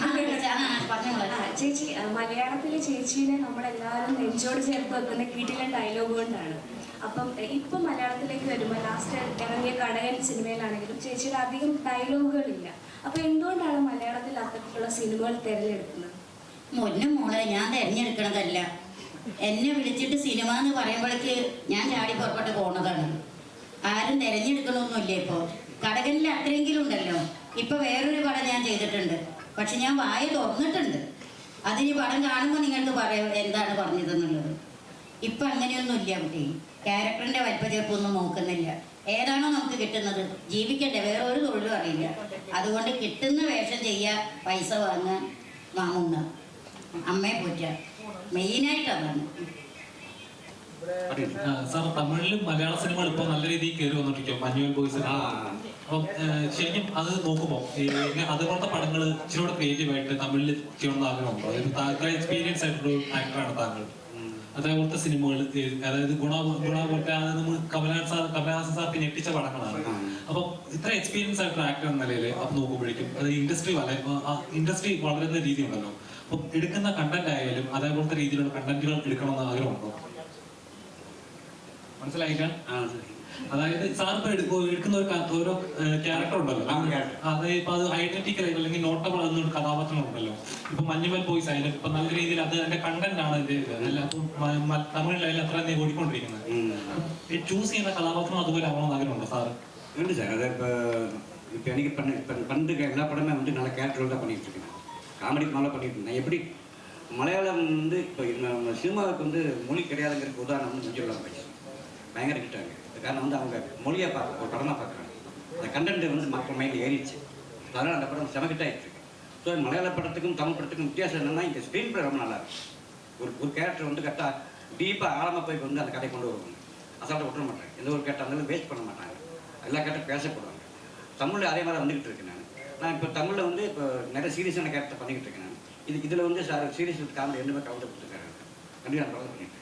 ചേച്ചി മലയാളത്തിലെ ചേച്ചീനെ നമ്മളെല്ലാവരും നെഞ്ചോട് ചേർത്ത് വെക്കുന്ന കീട്ടിലെ ഡയലോഗ് കൊണ്ടാണ്. അപ്പം ഇപ്പൊ മലയാളത്തിലേക്ക് വരുമ്പോൾ ലാസ്റ്റ് ഇറങ്ങിയ കടകൻ സിനിമയിലാണെങ്കിലും ചേച്ചിയുടെ അധികം ഡയലോഗുകളില്ല അപ്പൊ എന്തുകൊണ്ടാണ് മലയാളത്തിൽ അത്തരത്തിലുള്ള സിനിമകൾ തിരഞ്ഞെടുക്കുന്നത്? മുന്നും മോളെ ഞാൻ തിരഞ്ഞെടുക്കണതല്ല. എന്നെ വിളിച്ചിട്ട് സിനിമ എന്ന് പറയുമ്പോഴേക്ക് ഞാൻ ചാടി പുറപ്പെട്ട് പോണതാണ്. ആരും തിരഞ്ഞെടുക്കണമൊന്നുമില്ല ഇപ്പോൾ കടകനിൽ അത്രയെങ്കിലും ഉണ്ടല്ലോ. ഇപ്പൊ വേറൊരു പടം ഞാൻ ചെയ്തിട്ടുണ്ട്. പക്ഷെ ഞാൻ വായ തുറന്നിട്ടുണ്ട്. അതിന് പടം കാണുമ്പോൾ നിങ്ങൾക്ക് പറയാം എന്താണ് പറഞ്ഞതെന്നുള്ളത്. ഇപ്പൊ അങ്ങനെയൊന്നുമില്ല കുട്ടി. ക്യാരക്ടറിന്റെ വലിപ്പചെറുപ്പൊന്നും നോക്കുന്നില്ല. ഏതാണോ നമുക്ക് കിട്ടുന്നത്? ജീവിക്കട്ടെ വേറെ ഒരു തൊഴിലും അറിയില്ല. അതുകൊണ്ട് കിട്ടുന്ന വേഷം ചെയ്യുക പൈസ വാങ്ങുക വാങ്ങുക അമ്മയെ പോറ്റുക മെയിനായിട്ട് അതാണ്. സാർ തമിഴിലും മലയാള സിനിമകൾ ഇപ്പൊ നല്ല രീതിയിൽ കയറി വന്നിട്ടിരിക്കും മഞ്ഞുവൽ ബോയ്സ്. അപ്പം ശരിക്കും അത് നോക്കുമ്പോൾ ഇങ്ങനെ അതുപോലത്തെ പടങ്ങൾ ഇച്ചിരി ക്രിയേറ്റീവ് ആയിട്ട് തമിഴിൽ ചെയ്യണമെന്ന് ആഗ്രഹമുണ്ടോ? അതായത് താങ്കൾ എക്സ്പീരിയൻസ് ആയിട്ടുള്ള ആക്ടറാണ് താങ്കൾ. അതേപോലത്തെ സിനിമകൾ അതായത് ഗുണ ഗുണ പോലത്തെ അതായത് നമ്മൾ കമലഹാസൻ സാർ കമലഹാസൻ സാർക്ക് ഞെട്ടിച്ച പടങ്ങളാണ്. അപ്പം ഇത്ര എക്സ്പീരിയൻസ് ആയിട്ടുള്ള ആക്ടർ എന്ന നിലയിൽ അപ്പം നോക്കുമ്പോഴേക്കും അത് ഇൻഡസ്ട്രി വളരെ ഇൻഡസ്ട്രി വളരുന്ന രീതി ഉണ്ടല്ലോ അപ്പം എടുക്കുന്ന കണ്ടന്റ് ആയാലും അതേപോലത്തെ രീതിയിലുള്ള കണ്ടന്റുകൾ എടുക്കണമെന്ന് ആഗ്രഹമുണ്ടോ? മനസ്സിലായിക്കാൻ ആ ശരി. അതായത് സാർ ഇപ്പൊ എടുക്കോ എടുക്കുന്ന ഒരു ക- ഓരോ ക്യാരക്ടർ ഉണ്ടല്ലോ ആ, character. അതായത് ഇപ്പൊ അത് ഐഡന്റിക്കൽ അല്ലെങ്കിൽ നോട്ടബിൾ എന്നൊരു കഥാപാത്രം ഉണ്ടല്ലോ ഇപ്പൊ മഞ്ഞുമൽ ബോയ്സ് ആയാലും ഇപ്പൊ നല്ല രീതിയിൽ അത് അതിന്റെ കണ്ടന്റ് ആണ് അതിന്റെ ഇത് അല്ല ഇപ്പൊ മ- മ- തമിഴിലായാലും അത്ര തന്നെ ഓടിക്കൊണ്ടിരിക്കുന്നത് ഉം. ചൂസ് ചെയ്യുന്ന കഥാപാത്രം അതുപോലെ ആവണമെന്ന് ആഗ്രഹമുണ്ടോ സാറ് உண்டு சார் அது இப்போ இப்போ எனக்கு பண்ண இப்போ பண்டு எல்லா படமே வந்து நல்ல கேரக்டரோட தான் பண்ணிட்டு இருக்கேன் காமெடிக்கு நல்லா பண்ணிட்டு இருந்தேன் எப்படி மலையாளம் வந்து இப்போ நம்ம சினிமாவுக்கு வந்து மொழி கிடையாதுங்கிறதுக்கு உதாரணம் வந்து மஞ்சுளா போயிடுச்சு பயங்கர கிட்டாங்க காரணம் வந்து அவங்க மொழியை பார்க்க ஒரு படமாக பார்க்குறாங்க. அந்த கண்டென்ட் வந்து மக்கள் மைண்டில் ஏறிச்சு அதனால் அந்த படம் செம இருக்கு. ஸோ மலையாள படத்துக்கும் தமிழ் படத்துக்கும் வித்தியாசம் என்னென்னா இந்த ஸ்க்ரீன் பிளே ரொம்ப நல்லா ஒரு ஒரு கேரக்டர் வந்து கரெக்டாக டீப்பாக ஆழமாக போய் வந்து அந்த கதையை கொண்டு வருவாங்க. அசால்ட்டை விட்டுற மாட்டாங்க. எந்த ஒரு கேரக்டர் இருந்தாலும் வேஸ்ட் பண்ண மாட்டாங்க. எல்லா கேரக்டர் பேசப்படுவாங்க. தமிழில் அதே மாதிரி வந்துக்கிட்டு இருக்கேன் நான். நான் இப்போ தமிழில் வந்து இப்போ நிறைய சீரியஸான கேரக்டர் பண்ணிக்கிட்டு இருக்கேன் நான். இது இதில் வந்து சார் சீரியஸ் காமெடி ரெண்டுமே கலந்து கொடுத்துருக்காங்க கண்டிப்பாக நான் கவலை பண்ணிட்டு இருக்கேன்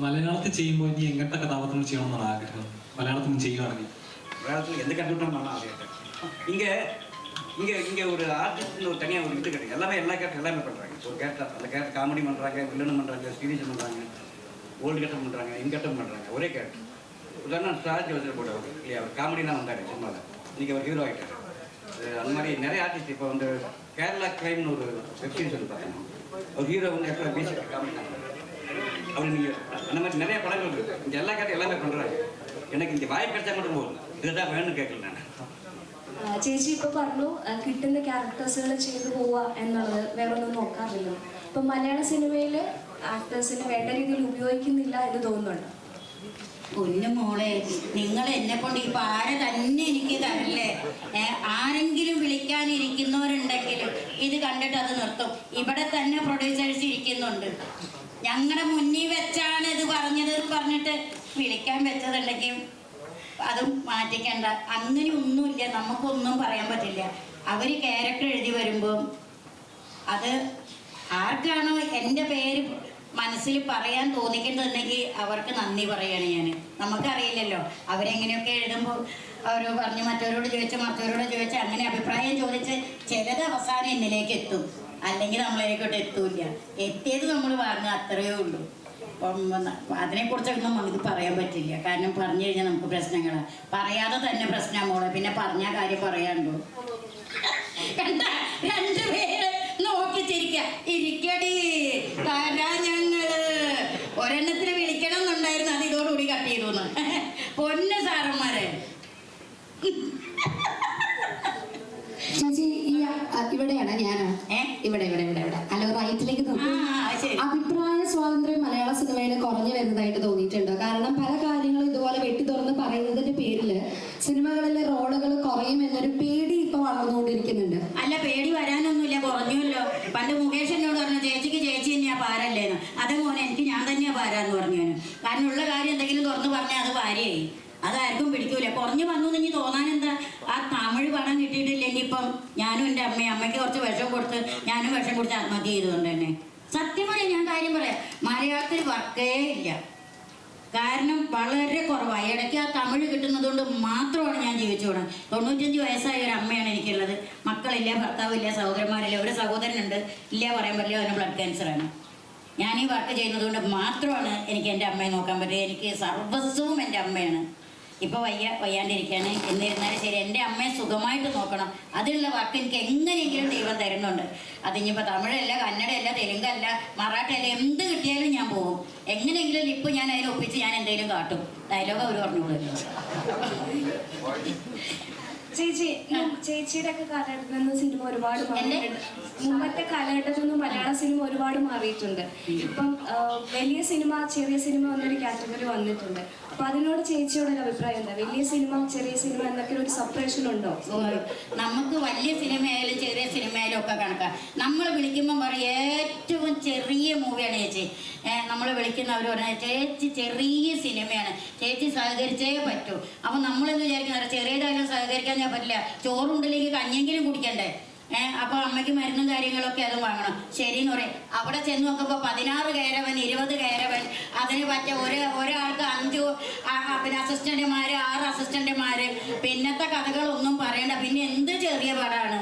മലയാളത്തിൽ ചെയ്യുമ്പോൾ ഇനി എങ്ങനത്തെ കഥാപാത്രം ചെയ്യണമെന്നാണ് ആഗ്രഹം മലയാളത്തിൽ ചെയ്യുകയാണെങ്കിൽ மலையாளத்தில் எந்த கேரக்டரும் பண்ணலாம் அதே இங்கே இங்கே இங்கே ஒரு ஆர்டிஸ்ட்னு ஒரு தனியாக ஒரு இது கிடையாது எல்லாமே எல்லா கேரக்டர் எல்லாமே பண்ணுறாங்க ஒரு கேரக்டர் அந்த கேரக்டர் காமெடி பண்ணுறாங்க வில்லனும் பண்ணுறாங்க சீரியஸ் பண்ணுறாங்க ஓல்டு கட்டம் பண்ணுறாங்க இன்கட்டம் பண்ணுறாங்க ஒரே கேரக்டர் உதாரணம் ஸ்டார் ஜோசர் போட இல்லையா அவர் காமெடிலாம் வந்தார் சினிமாவில் இன்றைக்கி அவர் ஹீரோ ஆகிட்டார் அந்த மாதிரி நிறைய ஆர்டிஸ்ட் இப்போ வந்து கேரளா கிரைம்னு ஒரு வெப்சீரிஸ் வந்து பார்த்தீங்கன்னா ஒரு ஹீரோ வந்து எப்போ பேசிட்டு காமெடி அவர் நீங்கள் அந்த மாதிரி நிறைய படங்கள் இருக்குது இங்கே எல்லா கேரக்டர் எல்லாமே பண்ணுறாங்க எனக்கு இங்கே வாய்ப்பு கிடைச்சா மட்டும் போதும் இதுதான் வேணும்னு கேட்கல நான் ആ, ചേച്ചി ഇപ്പൊ പറഞ്ഞു ആ, കിട്ടുന്ന ക്യാരക്ടേഴ്സുകൾ ചെയ്തു പോവുക എന്നുള്ളത് വേറെ ഒന്നും നോക്കാറില്ല ഇപ്പൊ മലയാള സിനിമയില് ആക്ടേഴ്സിനെ വേണ്ട രീതിയിൽ ഉപയോഗിക്കുന്നില്ല എന്ന് തോന്നുന്നുണ്ട് പൊന്നു മോളെ നിങ്ങൾ എന്നെ കൊണ്ട് ഇപ്പൊ ആരെ തന്നെ എനിക്ക് തരില്ലേ ഏ, ആരെങ്കിലും വിളിക്കാനിരിക്കുന്നവരുണ്ടെങ്കിൽ ഇത് കണ്ടിട്ട് അത് നിർത്തും ഇവിടെ തന്നെ പ്രൊഡ്യൂസേഴ്സ് ഇരിക്കുന്നുണ്ട് ഞങ്ങളുടെ മുന്നിൽ വെച്ചാണ് ഇത് പറഞ്ഞത് പറഞ്ഞിട്ട് വിളിക്കാൻ വെച്ചതുണ്ടെങ്കിൽ അതും മാറ്റിക്കേണ്ട. അങ്ങനെ ഒന്നുമില്ല. നമുക്കൊന്നും പറയാൻ പറ്റില്ല. അവർ ക്യാരക്ടർ എഴുതി വരുമ്പോൾ അത് ആർക്കാണോ എന്റെ പേര് മനസ്സിൽ പറയാൻ തോന്നിക്കുന്നുണ്ടെങ്കിൽ അവർക്ക് നന്ദി പറയാണ് ഞാൻ നമുക്കറിയില്ലല്ലോ. അവരെങ്ങനെയൊക്കെ എഴുതുമ്പോൾ അവർ പറഞ്ഞ് മറ്റവരോട് ചോദിച്ച് മറ്റവരോട് ചോദിച്ച് അങ്ങനെ അഭിപ്രായം ചോദിച്ച് ചിലത് അവസാനം എന്നിലേക്ക് എത്തും. അല്ലെങ്കിൽ നമ്മളതിനെക്കോട്ട് എത്തൂല്ല. എത്തിയത് നമ്മൾ വാങ്ങുക അത്രയേ ഉള്ളൂ. അപ്പം അതിനെക്കുറിച്ചൊന്നും നമുക്ക് പറയാൻ പറ്റില്ല. കാരണം പറഞ്ഞു കഴിഞ്ഞാൽ നമുക്ക് പ്രശ്നങ്ങളാണ് പറയാതെ തന്നെ പ്രശ്നമാണ് പിന്നെ പറഞ്ഞ കാര്യം പറയാണ്ടോ? കണ്ട? ഇവിടെ ഇവിടെ ഇവിടെ ഇവിടെ. അല്ല റൈറ്റിലേക്ക് അഭിപ്രായ സ്വാതന്ത്ര്യം മലയാള സിനിമയിൽ കുറഞ്ഞു വരുന്നതായിട്ട് തോന്നിയിട്ടുണ്ടോ. കാരണം പല കാര്യങ്ങളും ഇതുപോലെ വെട്ടി തുറന്ന് പറയുന്നതിന്റെ പേരിൽ സിനിമകളിലെ റോളുകൾ കുറയും എന്നൊരു പേടി ഇപ്പൊ വളർന്നുകൊണ്ടിരിക്കുന്നുണ്ട്. അല്ല പേടി വരാനൊന്നുമില്ല. കുറഞ്ഞല്ലോ പണ്ട് മുകേഷ് എന്നോട് പറഞ്ഞു ചേച്ചിക്ക് ചേച്ചി തന്നെയാ പാരല്ലേന്ന്. അത് മോനെ എനിക്ക് ഞാൻ തന്നെയാ പാരാന്ന് പറഞ്ഞു. കാരണം ഉള്ള കാര്യം എന്തെങ്കിലും തുറന്ന് പറഞ്ഞാൽ അത് പാരയായി അതാർക്കും പിടിക്കൂല. കുറഞ്ഞു വന്നു എന്ന് തോന്നാൻ എന്താ ആ തമിഴ് പടം കിട്ടിയിട്ടില്ലെങ്കിൽ ഇപ്പം ഞാനും എന്റെ അമ്മയും അമ്മയ്ക്ക് കുറച്ച് വിഷം കൊടുത്ത് ഞാനും വിഷം കൊടുത്ത് ആത്മഹത്യ ചെയ്തുകൊണ്ട് തന്നെ. സത്യം പറയാം ഞാൻ കാര്യം പറയാം. മലയാളത്തിൽ വർക്കേ ഇല്ല. കാരണം വളരെ കുറവാണ് ഇടയ്ക്ക് ആ തമിഴ് കിട്ടുന്നത് കൊണ്ട് മാത്രമാണ് ഞാൻ ജീവിച്ചു പോണത്. തൊണ്ണൂറ്റഞ്ച് വയസ്സായ ഒരു അമ്മയാണ് എനിക്കുള്ളത്. മക്കളില്ല ഭർത്താവില്ല സഹോദരന്മാരില്ല ഒരു സഹോദരനുണ്ട്. ഇല്ല പറയാൻ പറ്റില്ല അവന് ബ്ലഡ് ക്യാൻസറാണ് ഞാൻ ഈ വർക്ക് ചെയ്യുന്നത് കൊണ്ട് മാത്രമാണ് എനിക്ക് എന്റെ അമ്മയെ നോക്കാൻ പറ്റുക എനിക്ക് സർവസ്വവും എന്റെ അമ്മയാണ്. ഇപ്പോൾ വയ്യ വയ്യാണ്ടിരിക്കുകയാണ്. എന്നിരുന്നാലും ശരി എന്റെ അമ്മയെ സുഖമായിട്ട് നോക്കണം. അതിനുള്ള വാക്ക് എനിക്ക് എങ്ങനെയെങ്കിലും ദൈവം തരുന്നുണ്ട്. അതിനിപ്പോൾ തമിഴല്ല കന്നഡയല്ല തെലുങ്കല്ല മറാഠയല്ല എന്ത് കിട്ടിയാലും ഞാൻ പോകും എങ്ങനെയെങ്കിലും ഇപ്പോൾ ഞാൻ അതിൽ ഒപ്പിച്ച് ഞാൻ എന്തെങ്കിലും കാട്ടും. ഡയലോഗ് അവർ പറഞ്ഞോളൂ. ചേച്ചി നം- ചേച്ചിയുടെ ഒക്കെ കാലഘട്ടത്തിൽ നിന്ന് സിനിമ ഒരുപാട് മാറിയിട്ടുണ്ട്. മുമ്പത്തെ കാലഘട്ടത്തിൽ നിന്ന് മലയാള സിനിമ ഒരുപാട് മാറിയിട്ടുണ്ട്. ഇപ്പം വലിയ സിനിമ ചെറിയ സിനിമ എന്നൊരു കാറ്റഗറി വന്നിട്ടുണ്ട്. അപ്പൊ അതിനോട് ചേച്ചിയോട് ഒരു അഭിപ്രായം എന്താ? വലിയ സിനിമ ചെറിയ സിനിമ എന്നൊക്കെ ഒരു സെപ്പറേഷൻ ഉണ്ടോ? നമുക്ക് വലിയ സിനിമയായാലും ചെറിയ സിനിമയായാലും ഒക്കെ കണക്കാം. നമ്മൾ വിളിക്കുമ്പോൾ പറയും ഏറ്റവും ചെറിയ മൂവിയാണ് ചേച്ചി. നമ്മൾ വിളിക്കുന്നവർ പറഞ്ഞാൽ ചേച്ചി ചെറിയ സിനിമയാണ്. ചേച്ചി സഹകരിച്ചേ പറ്റൂ. അപ്പം നമ്മളെന്ന് വിചാരിക്കുന്നത് ചെറിയതായാലും സഹകരിക്കാൻ ഞാൻ പറ്റില്ല. ചോറുണ്ടല്ലെങ്കിൽ കഞ്ഞെങ്കിലും കുടിക്കണ്ടേ? ഏഹ് അപ്പൊ അമ്മയ്ക്ക് മരുന്നും കാര്യങ്ങളൊക്കെ അതും വാങ്ങണം. ശരി എന്ന് പറയും. അവിടെ ചെന്ന് നോക്കുമ്പോൾ പതിനാറ് കയറവൻ ഇരുപത് കയറവൻ അതിന് പറ്റ ഒരു ഒരാൾക്ക് അഞ്ചു പിന്നെ അസിസ്റ്റന്റുമാര് ആറ് അസിസ്റ്റന്റുമാര് പിന്നത്തെ കഥകളൊന്നും പറയണ്ട. പിന്നെ എന്ത് ചെറിയ പാടാണ്?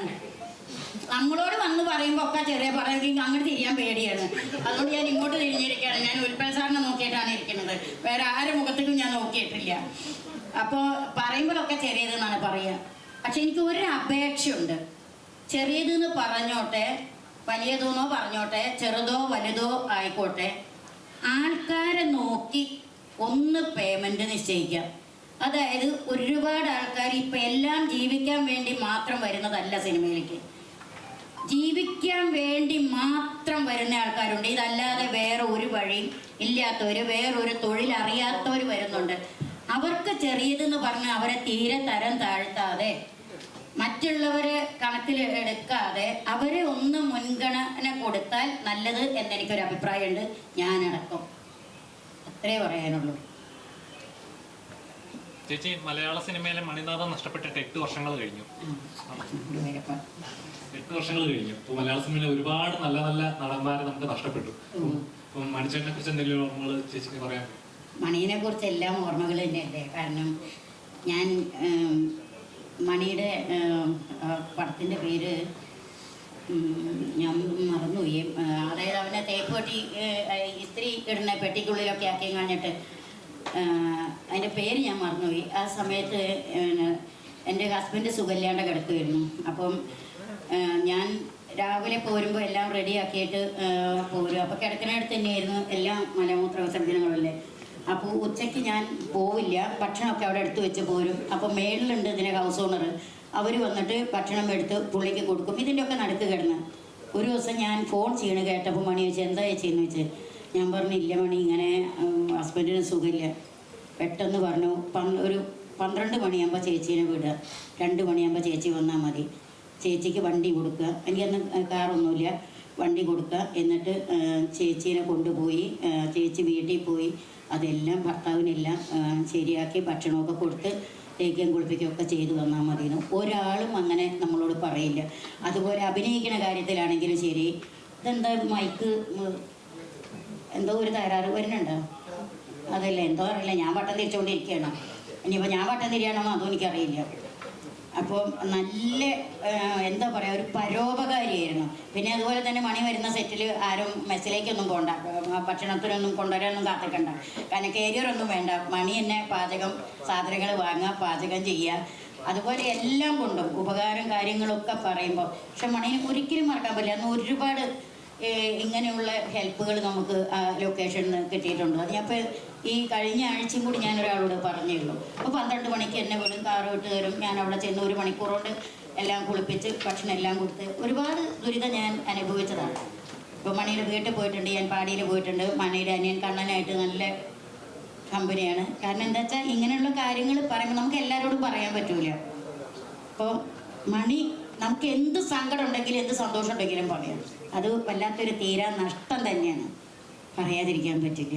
നമ്മളോട് വന്ന് പറയുമ്പോൾ ഒക്കെ ചെറിയ പടമെങ്കിൽ അങ്ങോട്ട് തിരിയാൻ പേടിയാണ്. അതുകൊണ്ട് ഞാൻ ഇങ്ങോട്ട് തിരിഞ്ഞിരിക്കുകയാണ്. ഞാൻ ഉൽപ്പൽ സാറിനെ നോക്കിയിട്ടാണ് ഇരിക്കുന്നത്. വേറെ ആരുടെ മുഖത്തേക്കും ഞാൻ നോക്കിയിട്ടില്ല. അപ്പോൾ പറയുമ്പോഴൊക്കെ ചെറിയതെന്നാണ് പറയുക പക്ഷെ എനിക്ക് ഒരു അപേക്ഷയുണ്ട് ചെറിയതെന്ന് പറഞ്ഞോട്ടെ വലിയതെന്നോ പറഞ്ഞോട്ടെ ചെറുതോ വലുതോ ആയിക്കോട്ടെ ആൾക്കാരെ നോക്കി ഒന്ന് പേയ്മെന്റ് നിശ്ചയിക്കാം അതായത് ഒരുപാട് ആൾക്കാർ ഇപ്പം എല്ലാം ജീവിക്കാൻ വേണ്ടി മാത്രം വരുന്നതല്ല സിനിമയിലേക്ക്. ജീവിക്കാൻ വേണ്ടി മാത്രം വരുന്ന ആൾക്കാരുണ്ട്. ഇതല്ലാതെ വേറെ ഒരു വഴി ഇല്ലാത്തവർ വേറൊരു തൊഴിൽ അറിയാത്തവർ വരുന്നുണ്ട്. അവർക്ക് ചെറിയതെന്ന് പറഞ്ഞ് അവരെ തീരെ തരം താഴ്ത്താതെ മറ്റുള്ളവരെ കണക്കിൽ എടുക്കാതെ അവരെ ഒന്ന് മുൻഗണന കൊടുത്താൽ നല്ലത് എന്നെനിക്കൊരു അഭിപ്രായമുണ്ട്. ഞാനടക്കം. അത്രേ പറയാനുള്ളൂ. ചേച്ചി മലയാള സിനിമയിലെ മണിനാഥം നഷ്ടപ്പെട്ടിട്ട് എട്ട് വർഷങ്ങൾ കഴിഞ്ഞു. എട്ട് വർഷങ്ങൾ കഴിഞ്ഞു. അപ്പോൾ മലയാള സിനിമയിലെ ഒരുപാട് നല്ല നല്ല നടന്മാരെ നമുക്ക് നഷ്ടപ്പെട്ടു. അപ്പം മണിച്ചേട്ടനെ കുറിച്ച് എന്തെങ്കിലും ഓർമ്മകൾ ചേച്ചിക്ക് പറയാൻ? മണീനെ കുറിച്ച് എല്ലാം ഓർമ്മകൾ തന്നെയല്ലേ? കാരണം ഞാൻ മണിയുടെ പടത്തിന്റെ പേര് ഞാൻ മറന്നുപോയി. അതായത് അവനെ തേപ്പ് പെട്ടി ഇത്തിരി ഇടുന്ന പെട്ടിക്കുള്ളിലൊക്കെ ആക്കി കഴിഞ്ഞിട്ട് അതിന്റെ പേര് ഞാൻ മറന്നുപോയി. ആ സമയത്ത് എന്റെ ഹസ്ബൻഡ് സുഖമില്ലാണ്ട് കിടക്കുമായിരുന്നു അപ്പം ഞാൻ രാവിലെ പോരുമ്പോൾ എല്ലാം റെഡിയാക്കിയിട്ട് പോരും അപ്പോൾ കിടക്കുന്നിടത്ത് തന്നെയായിരുന്നു എല്ലാ മലമൂത്ര വിസർജനങ്ങളല്ലേ അപ്പോൾ ഉച്ചയ്ക്ക് ഞാൻ പോവില്ല. ഭക്ഷണമൊക്കെ അവിടെ എടുത്തു വെച്ച് പോരും. അപ്പോൾ മേളിലുണ്ട് ഇതിന്റെ ഹൗസ് ഓണർ അവർ വന്നിട്ട് ഭക്ഷണം എടുത്ത് പുള്ളിക്ക് കൊടുക്കും. ഇതിന്റെയൊക്കെ നടക്ക് കിടന്ന്. ഒരു ദിവസം ഞാൻ ഫോൺ ചെയ്യണ കേട്ടപ്പോൾ മണി വെച്ച് എന്താ ചെയ്യുന്നത് വെച്ച് ഞാൻ പറഞ്ഞു ഇല്ല മണി ഇങ്ങനെ ഹസ്ബൻഡിന് സുഖമില്ല. പെട്ടെന്ന് പറഞ്ഞു ഒരു പന്ത്രണ്ട് മണിയാകുമ്പോൾ ചേച്ചീനെ വിടുക. രണ്ട് മണിയാകുമ്പോൾ ചേച്ചി വന്നാൽ മതി. ചേച്ചിക്ക് വണ്ടി കൊടുക്കുക. എനിക്കന്ന് കാറൊന്നുമില്ല. വണ്ടി കൊടുക്കുക. എന്നിട്ട് ചേച്ചീനെ കൊണ്ടുപോയി ചേച്ചി വീട്ടിൽ പോയി അതെല്ലാം ഭർത്താവിനെല്ലാം ശരിയാക്കി ഭക്ഷണമൊക്കെ കൊടുത്ത് തേക്കുകയും കുളിപ്പിക്കുകയൊക്കെ ചെയ്തു വന്നാൽ മതി ഒരാളും അങ്ങനെ നമ്മളോട് പറയില്ല. അതുപോലെ അഭിനയിക്കുന്ന കാര്യത്തിലാണെങ്കിലും ശരി. ഇതെന്താ മൈക്ക് എന്തോ ഒരു തകരാറ് വരുന്നുണ്ടോ? അതല്ല എന്തോ അറിയില്ല. ഞാൻ വട്ടം തിരിച്ചുകൊണ്ടിരിക്കുകയാണ് ഇനിയിപ്പോൾ ഞാൻ വട്ടം തിരിയാണോ അതും എനിക്കറിയില്ല. അപ്പോൾ നല്ല എന്താ പറയുക ഒരു പരോപകാരിയായിരുന്നു. പിന്നെ അതുപോലെ തന്നെ മണി വരുന്ന സെറ്റിൽ ആരും മെസ്സിലേക്കൊന്നും പോകണ്ട ഭക്ഷണത്തിനൊന്നും കൊണ്ടുവരാനൊന്നും കാത്തിക്കണ്ട. കാരണം കേരിയറൊന്നും വേണ്ട. മണി തന്നെ പാചകം സാധനങ്ങൾ വാങ്ങുക പാചകം ചെയ്യുക. അതുപോലെ എല്ലാം കൊണ്ടും ഉപകാരം കാര്യങ്ങളൊക്കെ പറയുമ്പോൾ പക്ഷെ മണിനെ ഒരിക്കലും മറക്കാൻ പറ്റില്ല. അന്ന് ഒരുപാട് ഇങ്ങനെയുള്ള ഹെൽപ്പുകൾ നമുക്ക് ആ ലൊക്കേഷനിൽ നിന്ന് കിട്ടിയിട്ടുണ്ട്. അത് ഞാൻ ഈ കഴിഞ്ഞ ആഴ്ചയും കൂടി ഞാൻ ഒരാളോട് പറഞ്ഞുള്ളൂ അപ്പോൾ പന്ത്രണ്ട് മണിക്ക് എന്നെ വിടും കാറ് വിട്ട് തരും. ഞാൻ അവിടെ ചെന്ന് ഒരു മണിക്കൂർ കൊണ്ട് എല്ലാം കുളിപ്പിച്ച് ഭക്ഷണം എല്ലാം കൊടുത്ത് ഒരുപാട് ദുരിതം ഞാൻ അനുഭവിച്ചതാണ്. ഇപ്പോൾ മണിയുടെ വീട്ടിൽ പോയിട്ടുണ്ട് ഞാൻ പാടിയിൽ പോയിട്ടുണ്ട്. മണിയുടെ അനിയൻ കണ്ണനായിട്ട് നല്ല കമ്പനിയാണ്. കാരണം എന്താ വെച്ചാൽ ഇങ്ങനെയുള്ള കാര്യങ്ങൾ പറയുമ്പോൾ നമുക്ക് എല്ലാവരോടും പറയാൻ പറ്റൂല. അപ്പോൾ മണി നമുക്ക് എന്ത് സങ്കടം ഉണ്ടെങ്കിലും എന്ത് സന്തോഷം ഉണ്ടെങ്കിലും പറയാം. അത് വല്ലാത്തൊരു തീരാ നഷ്ടം തന്നെയാണ്. പറയാതിരിക്കാൻ പറ്റില്ല.